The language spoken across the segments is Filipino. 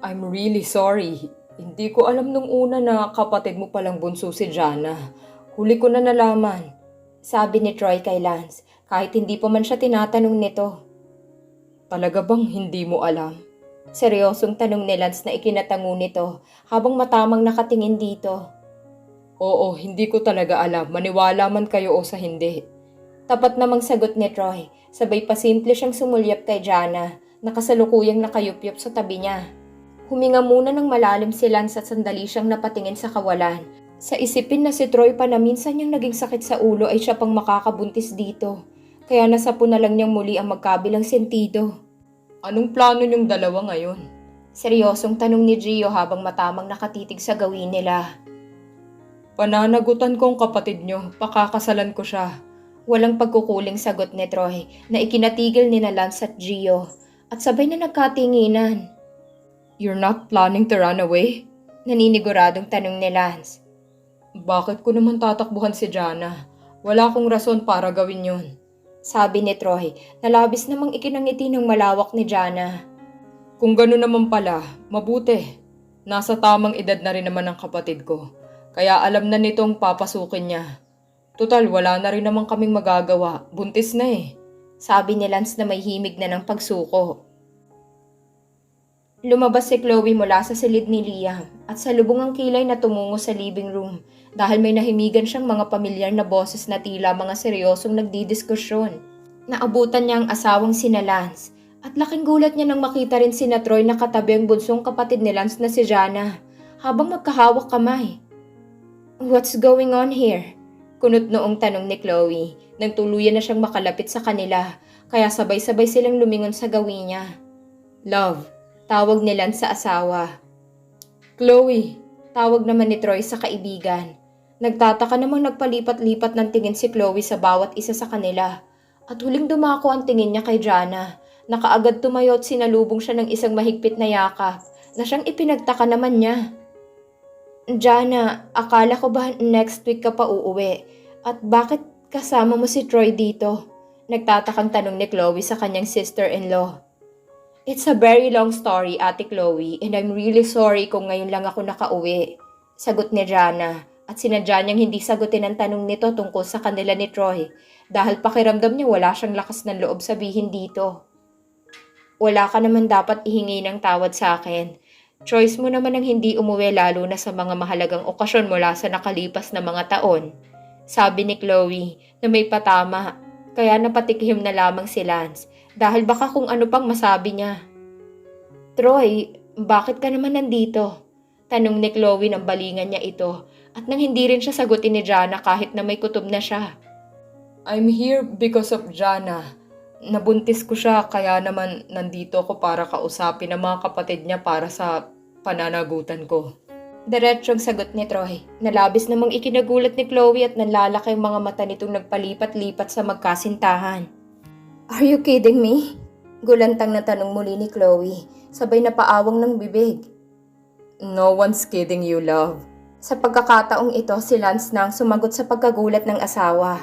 I'm really sorry. Hindi ko alam nung una na kapatid mo palang bunso si Jana. Huli ko na nalaman. Sabi ni Troy kay Lance, kahit hindi pa man siya tinatanong nito. Talaga bang hindi mo alam? Seryosong tanong ni Lance na ikinatango nito habang matamang nakatingin dito. Oo, hindi ko talaga alam. Maniwala man kayo o sa hindi. Tapat namang sagot ni Troy, sabay pa simple siyang sumulyap kay Jana, nakasalukuyang nakayupyup sa tabi niya. Huminga muna ng malalim si Lance at sandali siyang napatingin sa kawalan. Sa isipin na si Troy pa na minsan niyang naging sakit sa ulo ay siya pang makakabuntis dito. Kaya nasapo na lang niyang muli ang magkabilang sentido. Anong plano niyong dalawa ngayon? Seryosong tanong ni Gio habang matamang nakatitig sa gawin nila. Pananagutan ko ang kapatid niyo. Pakakasalan ko siya. Walang pagkukuling sagot ni Troy na ikinatigil ni na Lance at Gio at sabay na nagkatinginan. You're not planning to run away? Naniniguradong tanong ni Lance. Bakit ko naman tatakbuhan si Jana? Wala akong rason para gawin yun. Sabi ni Troy na labis namang ikinangiti ng malawak ni Jana. Kung gano'n naman pala, mabuti. Nasa tamang edad na rin naman ang kapatid ko. Kaya alam na nitong papasukin niya. Total, wala na rin naman kaming magagawa. Buntis na eh. Sabi ni Lance na may himig na ng pagsuko. Lumabas si Chloe mula sa silid ni Liam at sa lubong ang kilay na tumungo sa living room dahil may nahimigan siyang mga pamilyar na boses na tila mga seryosong nagdidiskusyon. Naabutan niya ang asawang sina Lance at laking gulat niya nang makita rin si na Troy na katabi ang bunsong kapatid ni Lance na si Jana habang magkahawak kamay. What's going on here? Kunot noong tanong ni Chloe nang tuluyan na siyang makalapit sa kanila kaya sabay-sabay silang lumingon sa gawin niya. Love, tawag ni Lance sa asawa. Chloe, tawag naman ni Troy sa kaibigan. Nagtataka namang nagpalipat-lipat ng tingin si Chloe sa bawat isa sa kanila. At huling dumako ang tingin niya kay Jana. Nakaagad tumayo at sinalubong siya ng isang mahigpit na yakap na siyang ipinagtaka naman niya. Jana, akala ko ba next week ka pa uuwi? At bakit kasama mo si Troy dito? Nagtatakang tanong ni Chloe sa kanyang sister-in-law. It's a very long story, Ate Chloe, and I'm really sorry kung ngayon lang ako nakauwi. Sagot ni Jana, at sinadya niyang hindi sagutin ang tanong nito tungkol sa kanila ni Troy, dahil pakiramdam niya wala siyang lakas ng loob sabihin dito. Wala ka naman dapat ihingi ng tawad sa akin. Choice mo naman ang hindi umuwi lalo na sa mga mahalagang okasyon mula sa nakalipas na mga taon. Sabi ni Chloe na may patama, kaya napatikhim na lamang si Lance dahil baka kung ano pang masabi niya. Troy, bakit ka naman nandito? Tanong ni Chloe ng balingan niya ito at nang hindi rin siya sagutin ni Jana kahit na may kutob na siya. I'm here because of Jana. Nabuntis ko siya kaya naman nandito ako para kausapin ang mga kapatid niya para sa pananagutan ko. Diretsyong sagot ni Troy. Nalabis namang ikinagulat ni Chloe at nanlalaki ang mga mata nitong nagpalipat-lipat sa magkasintahan. Are you kidding me? Gulantang na tanong muli ni Chloe, sabay na paawang ng bibig. No one's kidding you, love. Sa pagkakataong ito, si Lance na ang sumagot sa pagkagulat ng asawa.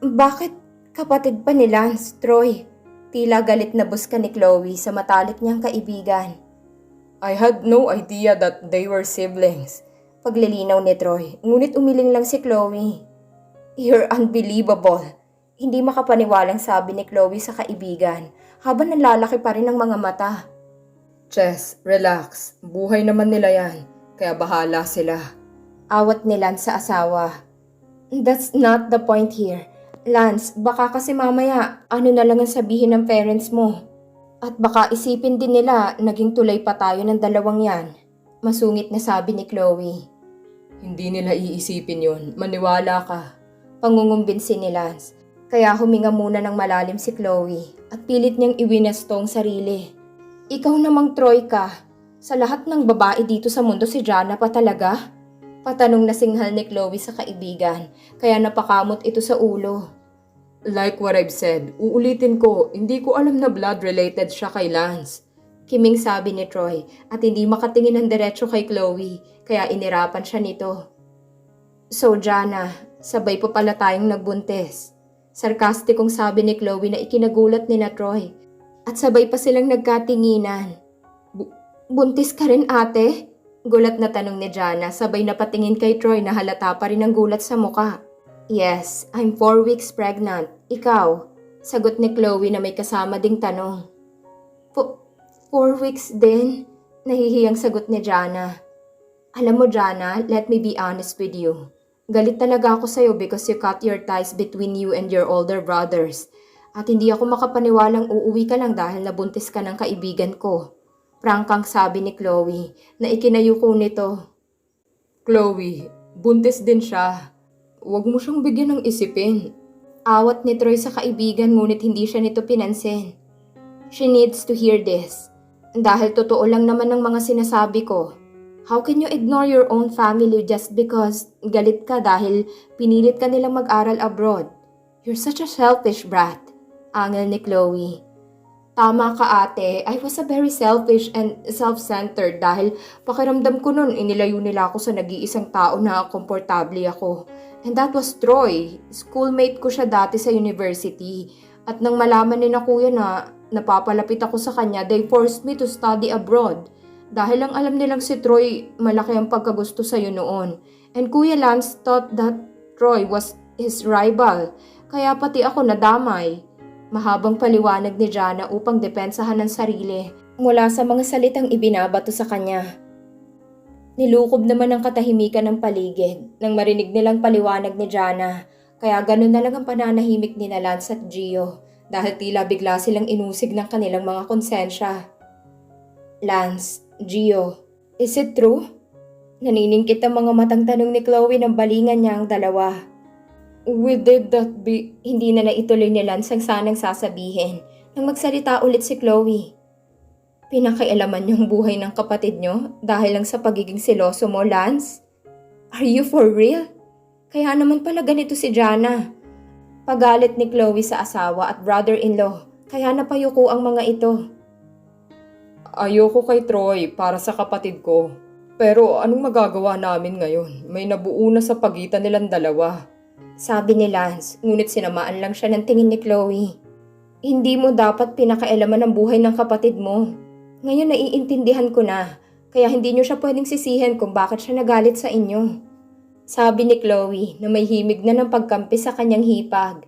Bakit kapatid pa ni Lance, Troy? Tila galit na buska ni Chloe sa matalik niyang kaibigan. I had no idea that they were siblings. Paglilinaw ni Troy, ngunit umiling lang si Chloe. You're unbelievable. Hindi makapaniwalang sabi ni Chloe sa kaibigan habang nalalaki pa rin ang mga mata. Chess, relax. Buhay naman nila yan. Kaya bahala sila. Awat ni Lance sa asawa. That's not the point here. Lance, baka kasi mamaya ano na lang ang sabihin ng parents mo. At baka isipin din nila naging tulay pa tayo ng dalawang yan. Masungit na sabi ni Chloe. Hindi nila iisipin yon. Maniwala ka. Pangungumbinsi ni Lance. Kaya huminga muna ng malalim si Chloe at pilit niyang iwinesto ang sarili. Ikaw namang Troy ka. Sa lahat ng babae dito sa mundo si Jana pa talaga? Patanong na singhal ni Chloe sa kaibigan, kaya napakamot ito sa ulo. Like what I've said, uulitin ko, hindi ko alam na blood-related siya kay Lance. Kiming sabi ni Troy at hindi makatingin ng diretso kay Chloe, kaya inirapan siya nito. So Jana, sabay pa pala tayong nagbuntis. Sarkastikong sabi ni Chloe na ikinagulat ni na Troy. At sabay pa silang nagkatinginan. Buntis ka rin ate? Gulat na tanong ni Jana sabay napatingin kay Troy na halata pa rin ang gulat sa muka. Yes, I'm four weeks pregnant. Ikaw? Sagot ni Chloe na may kasama ding tanong. Po- four weeks din? Nahihiyang sagot ni Jana. Alam mo Jana, let me be honest with you. Galit talaga ako sa'yo because you cut your ties between you and your older brothers. At hindi ako makapaniwalang uuwi ka lang dahil nabuntis ka ng kaibigan ko. Prangkang sabi ni Chloe na ikinayuko nito. Chloe, buntis din siya. Huwag mo siyang bigyan ng isipin. Awat ni Troy sa kaibigan ngunit hindi siya nito pinansin. She needs to hear this. Dahil totoo lang naman ang mga sinasabi ko. How can you ignore your own family just because galit ka dahil pinilit ka nilang mag-aral abroad? You're such a selfish brat. Angel ni Chloe. Tama ka ate, I was a very selfish and self-centered dahil pakiramdam ko nun inilayo nila ako sa nag-iisang tao na komportable ako. And that was Troy. Schoolmate ko siya dati sa university. At nang malaman ni na kuya na napapalapit ako sa kanya, they forced me to study abroad. Dahil lang alam nilang si Troy, malaki ang pagkagusto sa'yo noon. And Kuya Lance thought that Troy was his rival. Kaya pati ako nadamay. Mahabang paliwanag ni Jana upang depensahan ang sarili mula sa mga salitang ibinabato sa kanya. Nilukob naman ang katahimikan ng paligid nang marinig nilang paliwanag ni Jana. Kaya ganun na lang ang pananahimik ni Lance at Gio dahil tila bigla silang inusig ng kanilang mga konsensya. Lance, Gio, is it true? Naniningkit ang mga matang tanong ni Chloe ng balingan niya ang dalawa. We did that be... Hindi na naituloy ni Lance ang sanang sasabihin nang magsalita ulit si Chloe. Pinakialaman niyong buhay ng kapatid niyo dahil lang sa pagiging seloso mo, Lance? Are you for real? Kaya naman pala ganito si Jana. Pagalit ni Chloe sa asawa at brother-in-law, kaya napayuko ang mga ito. Ayoko kay Troy para sa kapatid ko. Pero anong magagawa namin ngayon? May nabuo na sa pagitan nilang dalawa. Sabi ni Lance, ngunit sinamaan lang siya ng tingin ni Chloe. Hindi mo dapat pinakailaman ang buhay ng kapatid mo. Ngayon naiintindihan ko na, kaya hindi niyo siya pwedeng sisihin kung bakit siya nagalit sa inyo. Sabi ni Chloe na may himig na ng pagkampi sa kanyang hipag.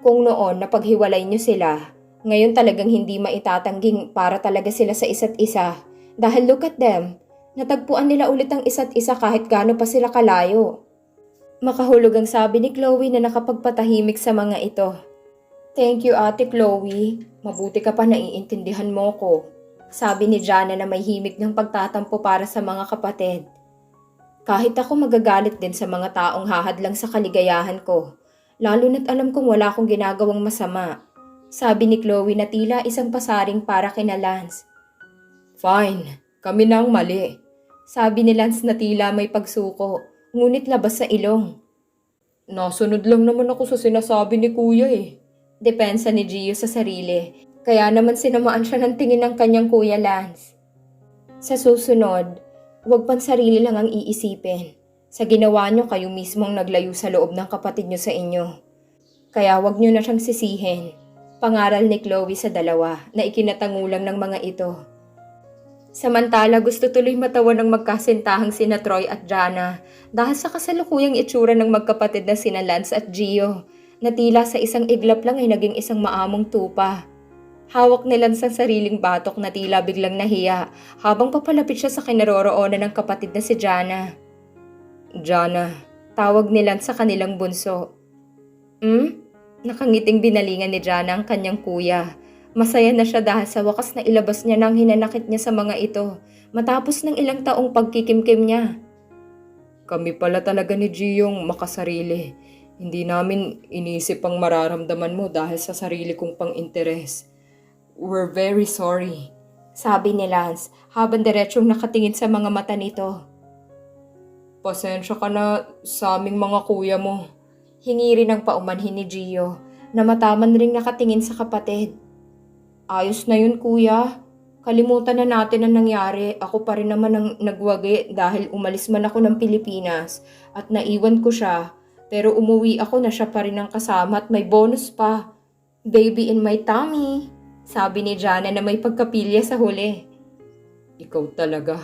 Kung noon napaghiwalay niyo sila, ngayon talagang hindi maitatangging para talaga sila sa isa't isa. Dahil look at them, natagpuan nila ulit ang isa't isa kahit gaano pa sila kalayo. Makahulog ang sabi ni Chloe na nakapagpatahimik sa mga ito. Thank you ate Chloe, mabuti ka pa naiintindihan mo ko. Sabi ni Jana na may himik ng pagtatampo para sa mga kapatid. Kahit ako magagalit din sa mga taong hahadlang sa kaligayahan ko, lalo na't alam kong wala akong ginagawang masama. Sabi ni Chloe na tila isang pasaring para kina Lance. Fine, kami na ang mali. Sabi ni Lance na tila may pagsuko, ngunit labas sa ilong. Nasunod lang naman ako sa sinasabi ni kuya eh. Depensa ni Gio sa sarili, kaya naman sinamaan siya ng tingin ng kanyang kuya Lance. Sa susunod, huwag pan sarili lang ang iisipin. Sa ginawa niyo kayo mismo ang naglayo sa loob ng kapatid niyo sa inyo. Kaya huwag niyo na siyang sisihin. Pangaral ni Chloe sa dalawa na ikinatangulang ng mga ito. Samantala gusto tuloy matawan ng magkasintahang sina Troy at Jana dahil sa kasalukuyang itsura ng magkapatid na sina Lance at Gio na tila sa isang iglap lang ay naging isang maamong tupa. Hawak ni Lance ang sariling batok na tila biglang nahiya habang papalapit siya sa kinaroroonan ng kapatid na si Jana. Jana, Tawag ni Lance sa kanilang bunso. Hmm? Nakangiting binalingan ni Jana ang kanyang kuya. Masaya na siya dahil sa wakas na ilabas niya ng hinanakit niya sa mga ito matapos ng ilang taong pagkikimkim niya. kami pala talaga ni Giyong makasarili. Hindi namin inisip ang mararamdaman mo dahil sa sarili kong pang-interes. We're very sorry. Sabi ni Lance habang diretsyong nakatingin sa mga mata nito. Pasensya ka na sa aming mga kuya mo. Hingi rin ang paumanhin ni Gio na mataman ring nakatingin sa kapatid. Ayos na yun kuya. Kalimutan na natin ang nangyari. Ako pa rin naman ang nagwagi dahil umalis man ako ng Pilipinas at naiwan ko siya. Pero umuwi ako na siya pa rin ang kasama at may bonus pa. Baby in my tummy. Sabi ni Jana na may pagkapilya sa huli. Ikaw talaga.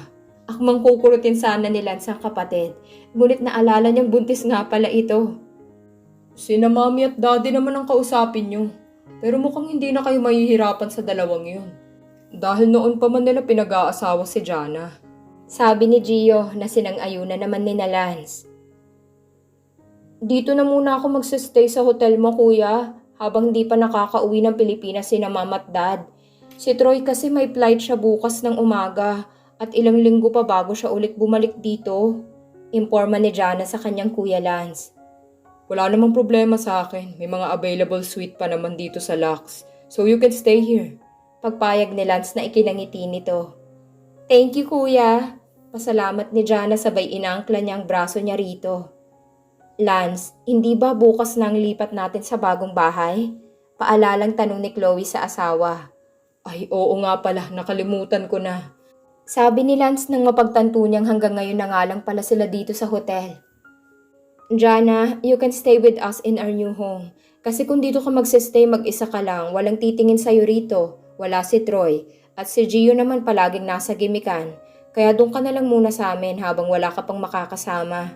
Akmang kukurutin sana ni Lance ang kapatid, ngunit naalala niyang buntis nga pala ito. Sina mami at daddy naman ang kausapin niyo. Pero mukhang hindi na kayo mahihirapan sa dalawang yun. Dahil noon pa man nila pinag-aasawa si Jana. Sabi ni Gio na sinang-ayunan naman ni na Lance. Dito na muna ako magsistay sa hotel mo kuya, habang di pa nakakauwi ng Pilipinas si na mama at dad. Si Troy kasi may flight siya bukas ng umaga at ilang linggo pa bago siya ulit bumalik dito. Imporma ni Jana sa kanyang kuya Lance. Wala namang problema sa akin. May mga available suite pa naman dito sa Lux. So you can stay here. Pagpayag ni Lance na ikinangiti nito. Thank you kuya. Pasalamat ni Jana sabay inaangkla niyang braso niya rito. Lance, hindi ba bukas nang lipat natin sa bagong bahay? Paalalang tanong ni Chloe sa asawa. Ay, oo nga pala. Nakalimutan ko na. Sabi ni Lance nang mapagtanto niyang hanggang ngayon na nga lang pala sila dito sa hotel. Jana, you can stay with us in our new home. Kasi kung dito ka magsistay mag-isa ka lang, walang titingin sa'yo rito. Wala si Troy. At si Gio naman palaging nasa gimikan. Kaya doon ka na lang muna sa amin habang wala ka pang makakasama.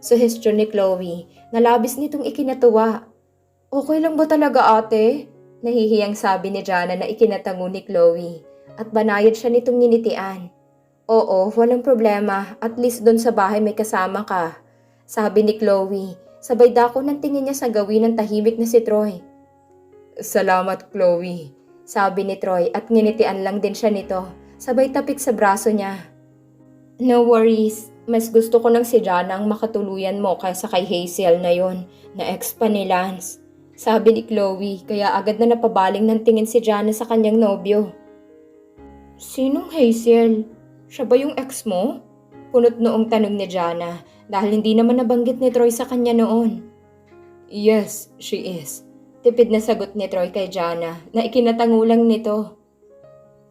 Suhestyon ni Chloe, nalabis nitong ikinatuwa. Okay lang ba talaga ate? Nahihiyang sabi ni Jana na ikinatango ni Chloe. At banayad siya nitong ninitian. Oo, walang problema. At least doon sa bahay may kasama ka. Sabi ni Chloe, sabay dako ng tingin niya sa gawin ng tahimik na si Troy. Salamat, Chloe. Sabi ni Troy at nginitian lang din siya nito. Sabay tapik sa braso niya. No worries. Mas gusto ko ng si Jana ang makatuluyan mo kaysa kay Hazel na yon na ex pa ni Lance. Sabi ni Chloe kaya agad na napabaling ng tingin si Jana sa kanyang nobyo. Sinong Hazel? Siya ba yung ex mo? Punot noong tanong ni Jana dahil hindi naman nabanggit ni Troy sa kanya noon. Yes, she is. Tipid na sagot ni Troy kay Jana na ikinatangulang nito.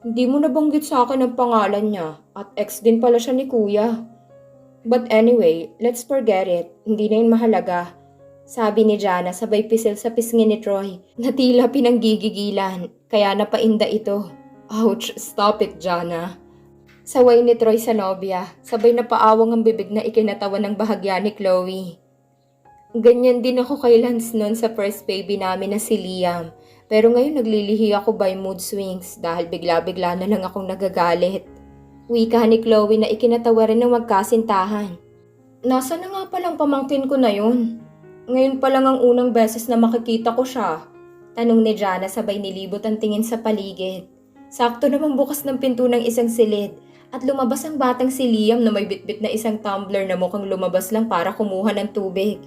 Hindi mo nabanggit sa akin ang pangalan niya at ex din pala siya ni kuya. But anyway, let's forget it. Hindi na yun mahalaga. Sabi ni Jana sabay pisil sa pisngi ni Troy na tila pinanggigigilan kaya napainda ito. Ouch, stop it, Jana. Saway ni Troy sa nobya, sabay napaawang ang bibig na ikinatawa ng bahagya ni Chloe. Ganyan din ako kay Lance noon sa first baby namin na si Liam. Pero ngayon naglilihi ako by mood swings dahil bigla-bigla na lang akong nagagalit. Wika ni Chloe na ikinatawa rin ng magkasintahan. Nasa na nga palang pamangkin ko na yun? Ngayon pa lang ang unang beses na makikita ko siya. Tanong ni Jana sabay nilibot ang tingin sa paligid. Sakto namang bukas ng pinto ng isang silid at lumabas ang batang si Liam na may bitbit na isang tumbler na mukhang lumabas lang para kumuha ng tubig.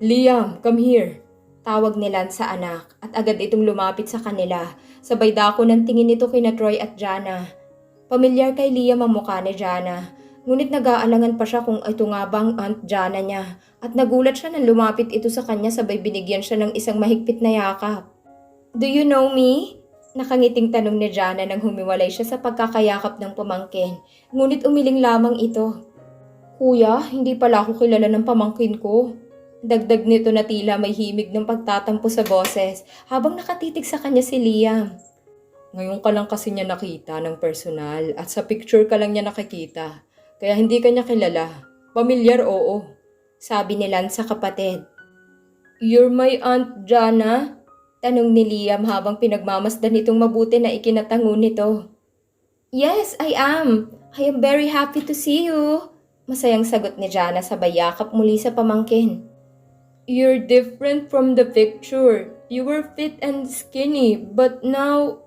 Liam, come here. Tawag ni Lance sa anak at agad itong lumapit sa kanila. Sabay dako ng tingin nito kina Troy at Jana. Pamilyar kay Liam ang mukha ni Jana. Ngunit nag-aalangan pa siya kung ito nga bang Aunt Jana niya. At nagulat siya nang lumapit ito sa kanya sabay binigyan siya ng isang mahigpit na yakap. Do you know me? Nakangiting tanong ni Jana nang humiwalay siya sa pagkakayakap ng pamangkin. Ngunit umiling lamang ito. Kuya, hindi pala ako kilala ng pamangkin ko. Dagdag nito na tila may himig ng pagtatampo sa boses habang nakatitig sa kanya si Liam. Ngayon ka lang kasi niya nakita ng personal at sa picture ka lang niya nakikita. Kaya hindi ka niya kilala. Pamilyar, oo. Sabi ni Lance sa kapatid. You're my Aunt Jana? Tanong ni Liam habang pinagmamasdan nitong mabuti na ikinatango nito. Yes, I am. I am very happy to see you. Masayang sagot ni Jana sa bayakap muli sa pamangkin. You're different from the picture. You were fit and skinny, but now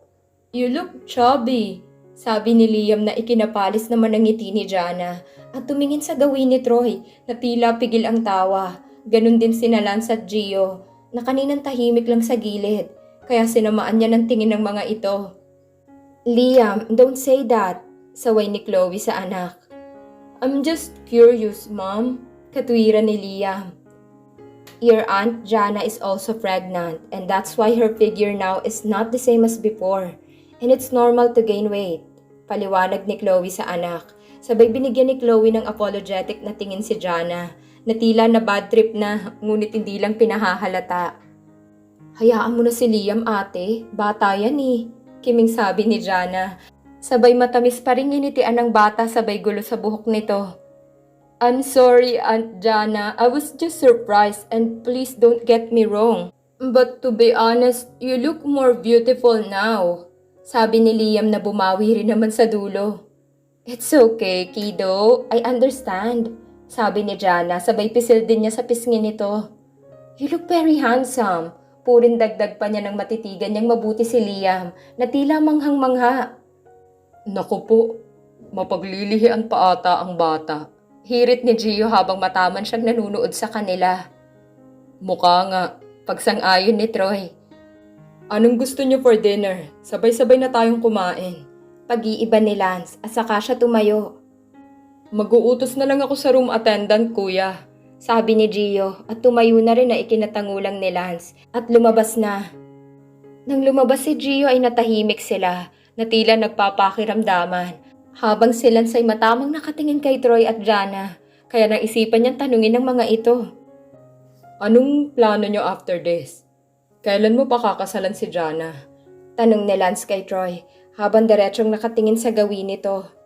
you look chubby. Sabi ni Liam na ikinapalis naman ang ngiti ni Jana at tumingin sa gawin ni Troy na tila pigil ang tawa. Ganon din sina Lance at Gio na kaninang tahimik lang sa gilid kaya sinamaan niya ng tingin ng mga ito. Liam, don't say that, saway ni Chloe sa anak. I'm just curious, Mom. Katwiran ni Liam. Your aunt Jana is also pregnant and that's why her figure now is not the same as before. And it's normal to gain weight. Paliwanag ni Chloe sa anak. Sabay binigyan ni Chloe ng apologetic na tingin si Jana na tila na bad trip na ngunit hindi lang pinahahalata. Hayaan mo na si Liam ate, bata yan eh. Kiming sabi ni Jana. Sabay matamis pa rin initian ng bata sabay gulo sa buhok nito. I'm sorry, Aunt Jana. I was just surprised and please don't get me wrong. But to be honest, you look more beautiful now. Sabi ni Liam na bumawi rin naman sa dulo. It's okay, kiddo. I understand. Sabi ni Jana, sabay pisil din niya sa pisngi nito. You look very handsome. Purin dagdag pa niya ng matitigan niyang mabuti si Liam na tila manghang-mangha. Naku po, mapaglilihian pa ata ang bata. Hirit ni Gio habang mataman siyang nanunood sa kanila. Mukha nga, Pagsang-ayon ni Troy. anong gusto niyo for dinner? Sabay-sabay na tayong kumain. Pag-iiba ni Lance at saka siya tumayo. Mag-uutos na lang ako sa room attendant, kuya. Sabi ni Gio at tumayo na rin na ikinatangulang ni Lance at lumabas na. Nang lumabas si Gio ay natahimik sila na tila nagpapakiramdaman habang si Lance ay matamang nakatingin kay Troy at Jana kaya naisipan niyang tanungin ng mga ito. Anong plano niyo after this? Kailan mo pa kakasalan si Jana? Tanong ni Lance kay Troy habang diretsong nakatingin sa gawin nito.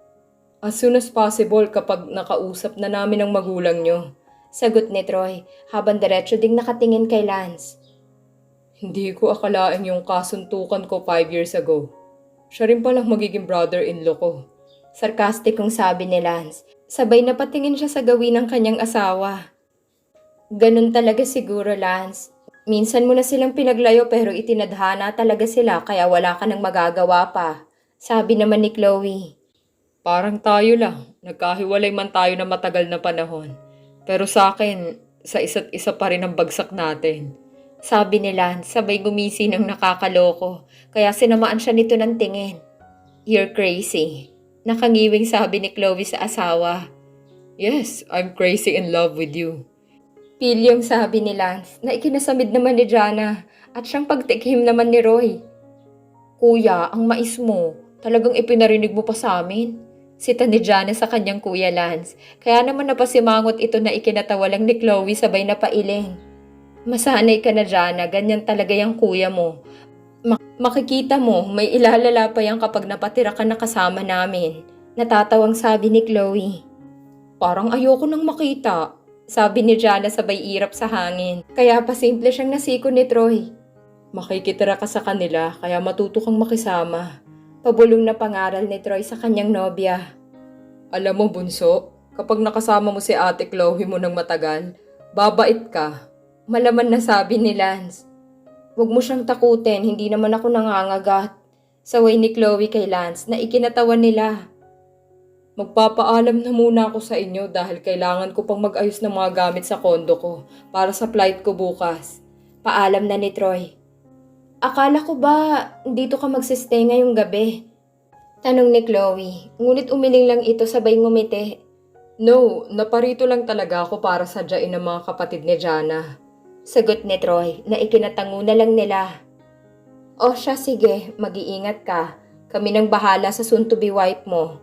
As soon as possible kapag nakausap na namin ang magulang niyo. Sagot ni Troy habang diretso ding nakatingin kay Lance. Hindi ko akalain yung kasuntukan ko five years ago. Siya rin palang magiging brother-in-law ko. Sarkastikong sabi ni Lance. Sabay na patingin siya sa gawin ng kanyang asawa. Ganun talaga siguro, Lance. Minsan mo na silang pinaglayo pero itinadhana talaga sila kaya wala ka nang magagawa pa. Sabi naman ni Chloe. Parang tayo lang. Nagkahiwalay man tayo na matagal na panahon. Pero sa akin, sa isa't isa pa rin ang bagsak natin. Sabi ni Lance, sabay gumisi ng nakakaloko. Kaya sinamaan siya nito ng tingin. You're crazy. Nakangiwing sabi ni Chloe sa asawa. Yes, I'm crazy in love with you. Pilyong sabi ni Lance na ikinasamid naman ni Jana at siyang pagtikhim naman ni Roy. Kuya, ang mais mo, talagang ipinarinig mo pa sa amin. Sita ni sa kanyang kuya Lance, kaya naman napasimangot ito na ikinatawa lang ni Chloe sabay na pailing. Masanay ka na Jana, ganyan talaga yung kuya mo. Ma- makikita mo, may ilalala pa yan kapag napatira ka na kasama namin. Natatawang sabi ni Chloe. Parang ayoko nang makita, sabi ni Jana sabay irap sa hangin. Kaya pa simple siyang nasiko ni Troy. Makikitira ka sa kanila kaya matuto kang makisama. Pabulong na pangaral ni Troy sa kanyang nobya. Alam mo, Bunso, kapag nakasama mo si ate Chloe mo ng matagal, babait ka. Malaman na sabi ni Lance. Huwag mo siyang takutin, hindi naman ako nangangagat. Saway ni Chloe kay Lance na ikinatawa nila. Magpapaalam na muna ako sa inyo dahil kailangan ko pang mag-ayos ng mga gamit sa kondo ko para sa flight ko bukas. Paalam na ni Troy. Akala ko ba dito ka magsistay ngayong gabi? Tanong ni Chloe, ngunit umiling lang ito sabay ngumiti. No, naparito lang talaga ako para sadyain ng mga kapatid ni Jana. Sagot ni Troy na ikinatango na lang nila. O siya sige, mag-iingat ka. Kami nang bahala sa soon-to-be wife mo.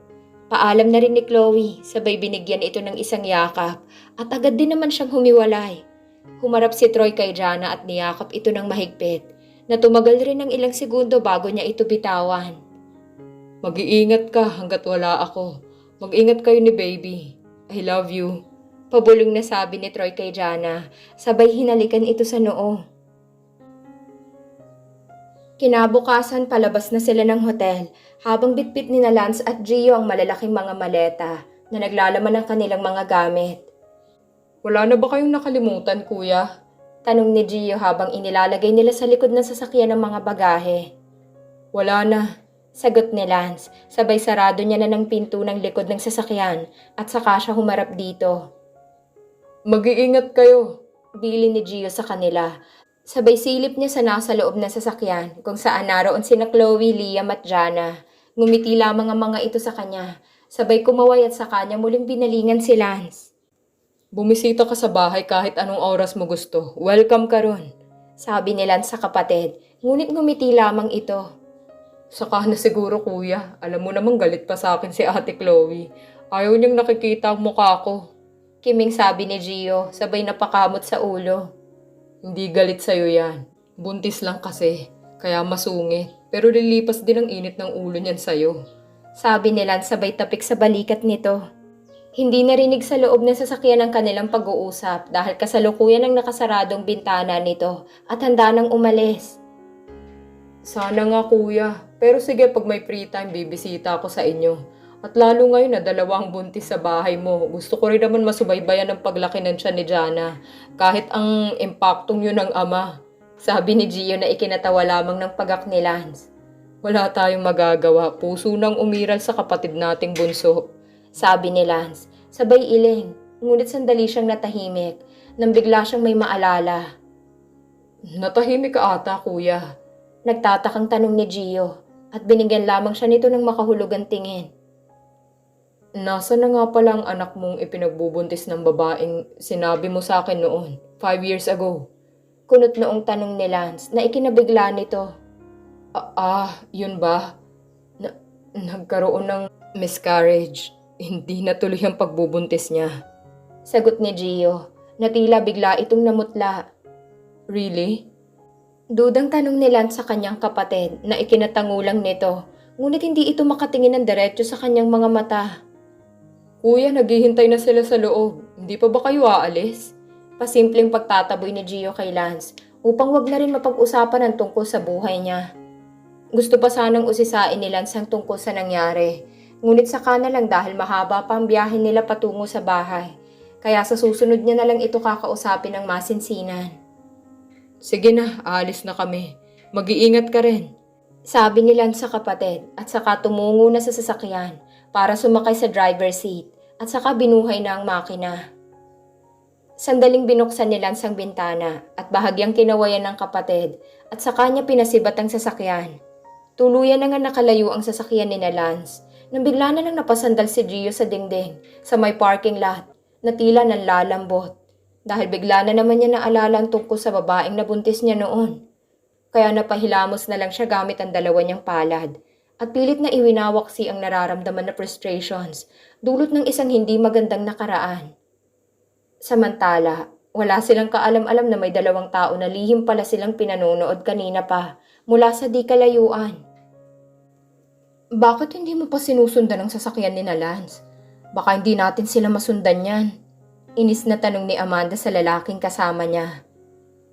Paalam na rin ni Chloe, sabay binigyan ito ng isang yakap at agad din naman siyang humiwalay. Humarap si Troy kay Jana at niyakap ito ng mahigpit na tumagal rin ng ilang segundo bago niya ito bitawan. Mag-iingat ka hanggat wala ako. Mag-ingat kayo ni baby. I love you. Pabulong na sabi ni Troy kay Jana, sabay hinalikan ito sa noo. Kinabukasan palabas na sila ng hotel habang bitbit ni Lance at Gio ang malalaking mga maleta na naglalaman ng kanilang mga gamit. Wala na ba kayong nakalimutan, kuya? Tanong ni Gio habang inilalagay nila sa likod ng sasakyan ng mga bagahe. Wala na. Sagot ni Lance, sabay sarado niya na ng pinto ng likod ng sasakyan at saka siya humarap dito. Mag-iingat kayo. Bili ni Gio sa kanila. Sabay silip niya sa nasa loob ng sasakyan kung saan naroon sina Chloe, Liam at Jana. Ngumiti lamang ang mga ito sa kanya. Sabay kumaway at sa kanya muling binalingan si Lance. Bumisita ka sa bahay kahit anong oras mo gusto. Welcome ka ron. Sabi ni Lance sa kapatid, ngunit ngumiti lamang ito. Saka na siguro kuya. Alam mo namang galit pa sa akin si ate Chloe. Ayaw niyang nakikita ang mukha ko. Kiming sabi ni Gio, sabay napakamot sa ulo. Hindi galit sa'yo yan. Buntis lang kasi. Kaya masungit. Pero lilipas din ang init ng ulo niyan sa'yo. Sabi ni Lance sabay tapik sa balikat nito. Hindi narinig sa loob ng sasakyan ang kanilang pag-uusap dahil kasalukuyan ang nakasaradong bintana nito at handa nang umalis. Sana nga kuya. Pero sige, pag may free time, bibisita ako sa inyo. At lalo ngayon na dalawang buntis sa bahay mo, gusto ko rin naman masubaybayan ang paglaki ng tiyan ni Jana. Kahit ang impaktong yun ng ama. Sabi ni Gio na ikinatawa lamang ng pagak ni Lance. Wala tayong magagawa. Puso nang umiral sa kapatid nating bunso. Sabi ni Lance, sabay iling. Ngunit sandali siyang natahimik nang bigla siyang may maalala. Natahimik ka ata, kuya. Nagtatakang tanong ni Gio at binigyan lamang siya nito ng makahulugang tingin. Nasa na nga pala ang anak mong ipinagbubuntis ng babaeng sinabi mo sa akin noon, five years ago. Kunot noong tanong ni Lance na ikinabigla nito. Ah, ah, yun ba? Na- nagkaroon ng miscarriage. Hindi natuloy ang pagbubuntis niya. Sagot ni Gio na tila bigla itong namutla. Really? Dudang tanong ni Lance sa kanyang kapatid na ikinatangulang nito ngunit hindi ito makatingin ng diretso sa kanyang mga mata. Kuya, naghihintay na sila sa loob. Hindi pa ba kayo aalis? Pasimpleng pagtataboy ni Gio kay Lance upang wag na rin mapag-usapan ang tungkol sa buhay niya. Gusto pa sanang usisain ni Lance ang tungkol sa nangyari, ngunit saka na lang dahil mahaba pa ang biyahe nila patungo sa bahay. Kaya sa susunod niya na lang ito kakausapin ng masinsinan. Sige na, aalis na kami. Mag-iingat ka rin. Sabi ni Lance sa kapatid at saka tumungo na sa sasakyan para sumakay sa driver seat at saka binuhay na ang makina. Sandaling binuksan ni Lance ang bintana at bahagyang kinawayan ng kapatid at saka niya pinasibat ang sasakyan. Tuluyan na nga nakalayo ang sasakyan ni na Lance nang bigla na lang napasandal si Gio sa dingding sa may parking lot na tila ng lalambot dahil bigla na naman niya naalala ang tungkol sa babaeng nabuntis niya noon. Kaya napahilamos na lang siya gamit ang dalawa niyang palad at pilit na iwinawaksi ang nararamdaman na frustrations dulot ng isang hindi magandang nakaraan. Samantala, wala silang kaalam-alam na may dalawang tao na lihim pala silang pinanonood kanina pa mula sa di kalayuan. Bakit hindi mo pa sinusundan ang sasakyan ni na Lance? Baka hindi natin sila masundan yan. Inis na tanong ni Amanda sa lalaking kasama niya.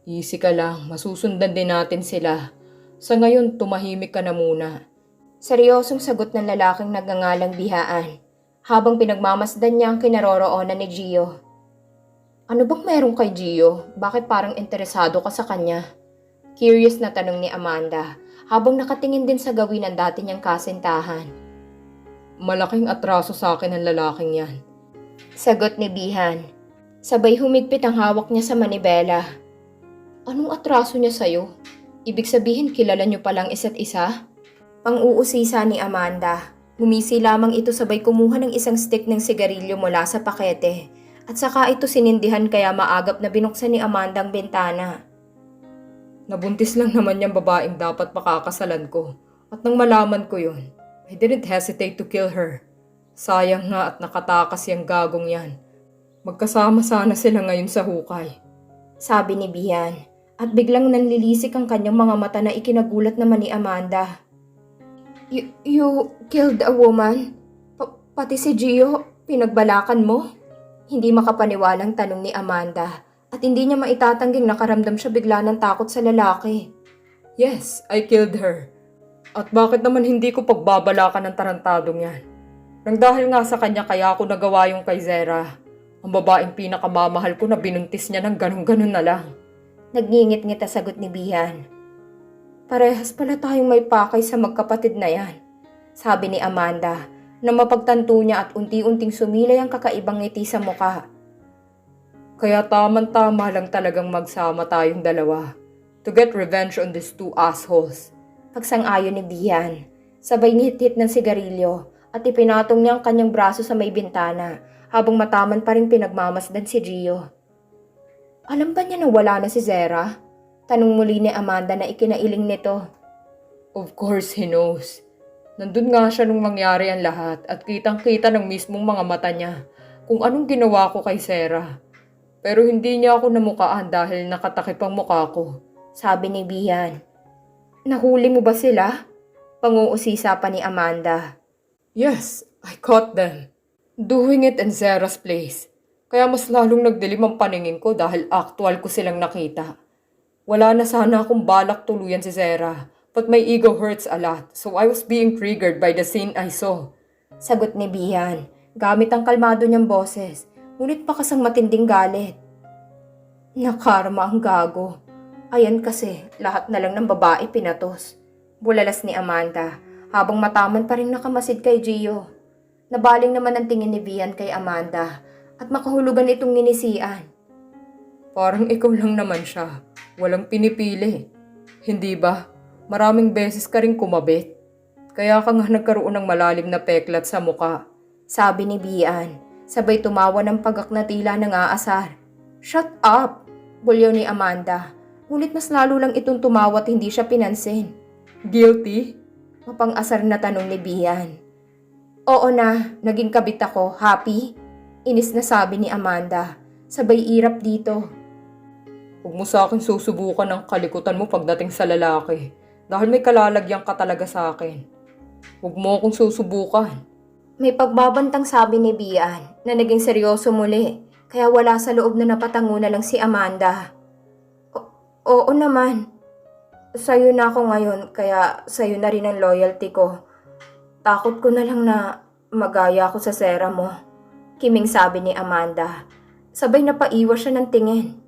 Easy ka lang, masusundan din natin sila. Sa ngayon, tumahimik ka na muna. Seryosong sagot ng lalaking nagngangalang bihaan habang pinagmamasdan niya ang kinaroroonan ni Gio. Ano bang meron kay Gio? Bakit parang interesado ka sa kanya? Curious na tanong ni Amanda habang nakatingin din sa gawin ng dati niyang kasintahan. Malaking atraso sa akin ang lalaking yan. Sagot ni Bihan. Sabay humigpit ang hawak niya sa manibela. Anong atraso niya sa'yo? Ibig sabihin kilala niyo palang isa't isa? Pang-uusisa ni Amanda. Humisi lamang ito sabay kumuha ng isang stick ng sigarilyo mula sa pakete. At saka ito sinindihan kaya maagap na binuksan ni Amanda ang bintana. Nabuntis lang naman yung babaeng dapat makakasalan ko. At nang malaman ko yun, I didn't hesitate to kill her. Sayang nga at nakatakas yung gagong yan. Magkasama sana sila ngayon sa hukay. Sabi ni Bian. At biglang nanlilisik ang kanyang mga mata na ikinagulat naman ni Amanda. You, you killed a woman? Pa- pati si Gio, pinagbalakan mo? Hindi makapaniwalang tanong ni Amanda at hindi niya maitatangging nakaramdam siya bigla ng takot sa lalaki. Yes, I killed her. At bakit naman hindi ko pagbabalakan ng tarantadong yan? Nang dahil nga sa kanya kaya ako nagawa yung kay Zera. Ang babaeng pinakamamahal ko na binuntis niya ng ganun-ganun na lang. Nagngingit-ngit sagot ni Bihan. Parehas pala tayong may pakay sa magkapatid na yan. Sabi ni Amanda na mapagtanto niya at unti-unting sumilay ang kakaibang ngiti sa muka. Kaya taman-tama lang talagang magsama tayong dalawa. To get revenge on these two assholes. Pagsang-ayon ni Bihan. Sabay nihit-hit ng sigarilyo at ipinatong niya ang kanyang braso sa may bintana habang mataman pa rin pinagmamasdan si Gio. Alam ba niya na wala na si Zera? Tanong muli ni Amanda na ikinailing nito. Of course he knows. Nandun nga siya nung mangyari ang lahat at kitang-kita ng mismong mga mata niya kung anong ginawa ko kay Sarah. Pero hindi niya ako namukaan dahil nakatakip ang mukha ko. Sabi ni Bihan. Nahuli mo ba sila? Panguusisa pa ni Amanda. Yes, I caught them. Doing it in Zera's place. Kaya mas lalong nagdilim ang paningin ko dahil actual ko silang nakita. Wala na sana akong balak tuluyan si Zera, but my ego hurts a lot, so I was being triggered by the scene I saw. Sagot ni Bian, gamit ang kalmado niyang boses, ngunit pakasang matinding galit. Nakarma ang gago. Ayan kasi, lahat na lang ng babae pinatos. Bulalas ni Amanda, habang mataman pa rin nakamasid kay Gio. Nabaling naman ang tingin ni Bian kay Amanda, at makahulugan itong nginisian. Parang ikaw lang naman siya. Walang pinipili. Hindi ba? Maraming beses ka rin kumabit. Kaya ka nga nagkaroon ng malalim na peklat sa muka. Sabi ni Bian, sabay tumawa ng pagak na tila ng aasar. Shut up! Bulyaw ni Amanda. Ngunit mas lalo lang itong tumawa at hindi siya pinansin. Guilty? Mapang-asar na tanong ni Bian. Oo na, naging kabit ako. Happy? Inis na sabi ni Amanda. Sabay irap dito. Huwag mo sa akin susubukan ng kalikutan mo pagdating sa lalaki. Dahil may kalalagyan ka talaga sa akin. Huwag mo akong susubukan. May pagbabantang sabi ni Bian na naging seryoso muli. Kaya wala sa loob na napatango na lang si Amanda. O- oo naman. Sa'yo na ako ngayon, kaya sa'yo na rin ang loyalty ko. Takot ko na lang na magaya ako sa sera mo. Kiming sabi ni Amanda. Sabay na paiwas siya ng tingin.